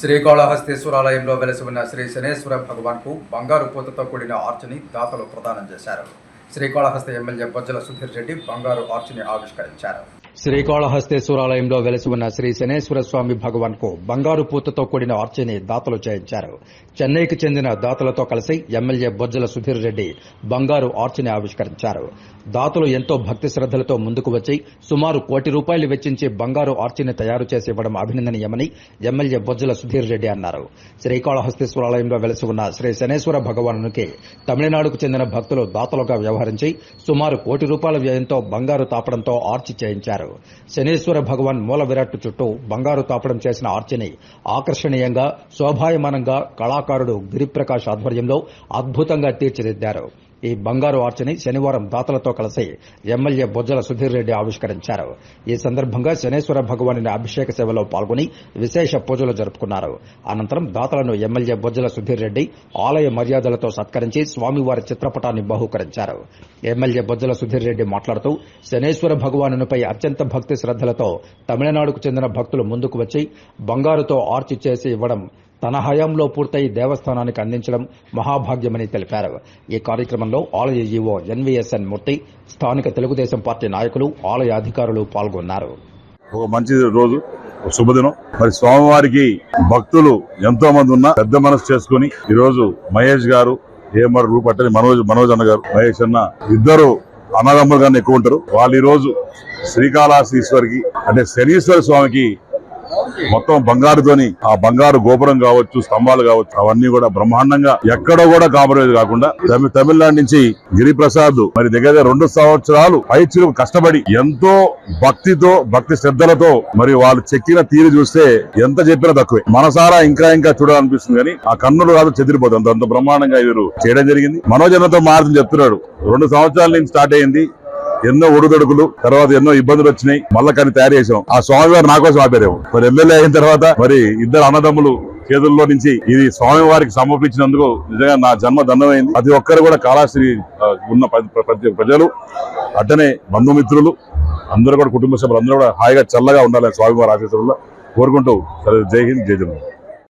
శ్రీకాళహస్తీశ్వరాలయంలో వెలసి ఉన్న శ్రీ శనేశ్వర భగవాన్కు బంగారు పూతతో కూడిన ఆర్చిని దాతలు ప్రదానం చేశారు. శ్రీకాళహస్తి ఎమ్మెల్యే బొజ్జల సుధీర్ రెడ్డి బంగారు ఆర్చిని ఆవిష్కరించారు. శ్రీకాళహస్తేశ్వరాలయంలో వెలసి ఉన్న శ్రీ శనేశ్వర స్వామి భగవాన్కు బంగారు పూతతో కూడిన ఆర్చిని దాతలు చేయించారు. చెన్నైకి చెందిన దాతలతో కలిసి ఎమ్మెల్యే బొజ్జల సుధీర్ రెడ్డి బంగారు ఆర్చిని ఆవిష్కరించారు. దాతలు ఎంతో భక్తి శ్రద్దలతో ముందుకు వచ్చి సుమారు కోటి రూపాయలు వెచ్చించి బంగారు ఆర్చిని తయారు చేసి ఇవ్వడం అభినందనీయమని ఎమ్మెల్యే బొజ్జల సుధీర్ రెడ్డి అన్నారు. శ్రీకాళహస్తేశ్వరాలయంలో వెలసి ఉన్న శ్రీ శనేశ్వర భగవానునికి తమిళనాడుకు చెందిన భక్తులు దాతలుగా వ్యవహరించి సుమారు కోటి రూపాయల వ్యయంతో బంగారు తాపడంతో ఆర్చి చేయించారు. శనీశ్వర భగవాన్ మూల విరాట్ చుట్టూ బంగారు తాపడం చేసిన ఆర్చిని ఆకర్షణీయంగా శోభాయమానంగా కళాకారుడు గిరిప్రకాష్ ఆధ్వర్యంలో అద్భుతంగా తీర్చిదిద్దారు. ఈ బంగారు ఆర్చిని శనివారం దాతలతో కలిసి ఎమ్మెల్యే బొజ్జల సుధీర్ రెడ్డి ఆవిష్కరించారు. ఈ సందర్భంగా శనేశ్వర భగవానుని అభిషేక సేవలో పాల్గొని విశేష పూజలు జరుపుకున్నారు. అనంతరం దాతలను ఎమ్మెల్యే బొజ్జల సుధీర్ రెడ్డి ఆలయ మర్యాదలతో సత్కరించి స్వామివారి చిత్రపటాన్ని బహూకరించారు. ఎమ్మెల్యే బొజ్జల సుధీర్ రెడ్డి మాట్లాడుతూ శనేశ్వర భగవానునిపై అత్యంత భక్తి శ్రద్దలతో తమిళనాడుకు చెందిన భక్తులు ముందుకు వచ్చి బంగారుతో ఆర్చి చేసి ఇవ్వడం తన హయాంలో పూర్తయి దేవస్థానానికి అందించడం మహాభాగ్యమని తెలిపారు. ఈ కార్యక్రమంలో ఆలయ జీవో ఎన్వీఎస్ఎన్ మూర్తి స్థానిక తెలుగుదేశం పార్టీ నాయకులు ఆలయ అధికారులు పాల్గొన్నారు. ఒక మంచి రోజు శుభదినం. మరి స్వామివారికి భక్తులు ఎంతో మంది ఉన్నా పెద్ద మనసు చేసుకుని ఈ రోజు మహేష్ గారు ఏమర్ రూపట్టని మనోజ్ మనోజ్ అన్న గారు మహేష్ అన్న ఇద్దరు అన్నదమ్ములు గారిని ఎక్కువ ఉంటారు. వాళ్ళు ఈ రోజు శ్రీకాళహస్తీశ్వరికి అంటే శనీశ్వర స్వామికి మొత్తం బంగారుతోని ఆ బంగారు గోపురం కావచ్చు స్తంభాలు కావచ్చు అవన్నీ కూడా బ్రహ్మాండంగా ఎక్కడో కూడా కాంప్రమైజ్ కాకుండా తమిళనాడు నుంచి గిరిప్రసాద్ మరి దగ్గర రెండు సంవత్సరాలు పైచులు కష్టపడి ఎంతో భక్తితో భక్తి శ్రద్ధలతో మరి వాళ్ళు చెక్కిన తీరు చూస్తే ఎంత చెప్పినా తక్కువే. మనసారా ఇంకా ఇంకా చూడాలనిపిస్తుంది కానీ ఆ కన్నులు కాదు చెదిరిపోతుంది అంత- అంత బ్రహ్మాండంగా వీరు చేయడం జరిగింది. మనోజనతో మారుతుంది చెప్తున్నాడు. రెండు సంవత్సరాల నుంచి స్టార్ట్ అయింది. ఎన్నో ఒడుదొడుకులు తర్వాత ఎన్నో ఇబ్బందులు వచ్చినాయి. మళ్ళా కానీ తయారు చేసాం ఆ స్వామివారు నా కోసం ఆపారేమో మరి ఎమ్మెల్యే అయిన తర్వాత మరి ఇద్దరు అన్నదమ్ములు చేతుల్లో నుంచి ఇది స్వామివారికి సమర్పించినందుకు నిజంగా నా జన్మ దండమైంది. ప్రతి ఒక్కరు కూడా కాళాశ్రీ ఉన్న ప్రతి ప్రజలు అట్టనే బంధుమిత్రులు అందరూ కూడా కుటుంబ సభ్యులు అందరూ కూడా హాయిగా చల్లగా ఉండాలని స్వామివారి ఆశీస్సుల్లో కోరుకుంటూ సరే, జై హింద్ జై జగన్